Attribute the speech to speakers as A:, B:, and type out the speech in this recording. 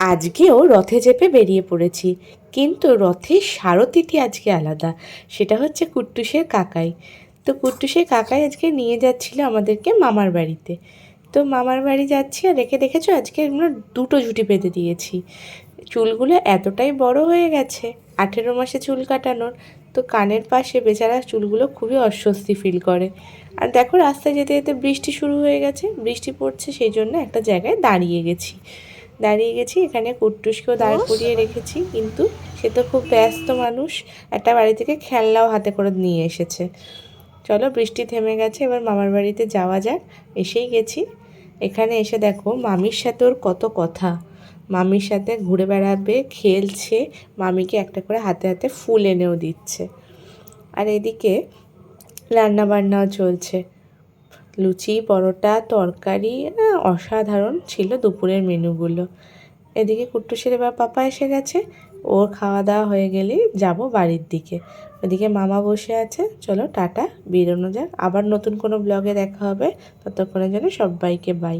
A: আজকেও রথে চেপে বেরিয়ে পড়েছি। কিন্তু রথের সারথিটি আজকে আলাদা। সেটা হচ্ছে কুট্টুসের কাকাই। তো কুট্টুসের কাকাই আজকে নিয়ে যাচ্ছিল আমাদেরকে মামার বাড়িতে। তো মামার বাড়ি যাচ্ছি আর রেখে দেখেছ? আজকে আমরা দুটো ঝুটি বেঁধে দিয়েছি। চুলগুলো এতটাই বড় হয়ে গেছে, আঠেরো মাসে চুল কাটানোর। তো কানের পাশে বেচারা চুলগুলো খুবই অস্বস্তি ফিল করে। আর দেখো রাস্তায় যেতে যেতে বৃষ্টি শুরু হয়ে গেছে, বৃষ্টি পড়ছে, সেই জন্য একটা জায়গায় দাঁড়িয়ে গেছি। দাঁড়িয়ে গেছি এখানে কুট্টুসকেও দাঁড় করিয়ে রেখেছি কিন্তু সে তো খুব ব্যস্ত মানুষ একটা বাড়ি থেকে খেলনাও হাতে করে নিয়ে এসেছে। চলো বৃষ্টি থেমে গেছে এবার মামার বাড়িতে যাওয়া যাক। এসেই গেছি। এখানে এসে দেখো মামির সাথে ওর কত কথা। মামির সাথে ঘুরে বেড়াবে খেলছে মামিকে একটা করে হাতে হাতে ফুল এনেও দিচ্ছে। আর এদিকে রান্না বান্নাও চলছে। লুচি, পরোটা, তরকারি অসাধারণ ছিল দুপুরের মেনুগুলো। এদিকে কুট্টু কুট্টুসের বা পাপা এসে গেছে। ওর খাওয়া দাওয়া হয়ে গেলেই যাব বাড়ির দিকে। ওদিকে মামা বসে আছে। চলো টাটা, বেরোনো যাক। আবার নতুন কোনো ব্লগে দেখা হবে। ততক্ষণের জন্য সবাইকে বাই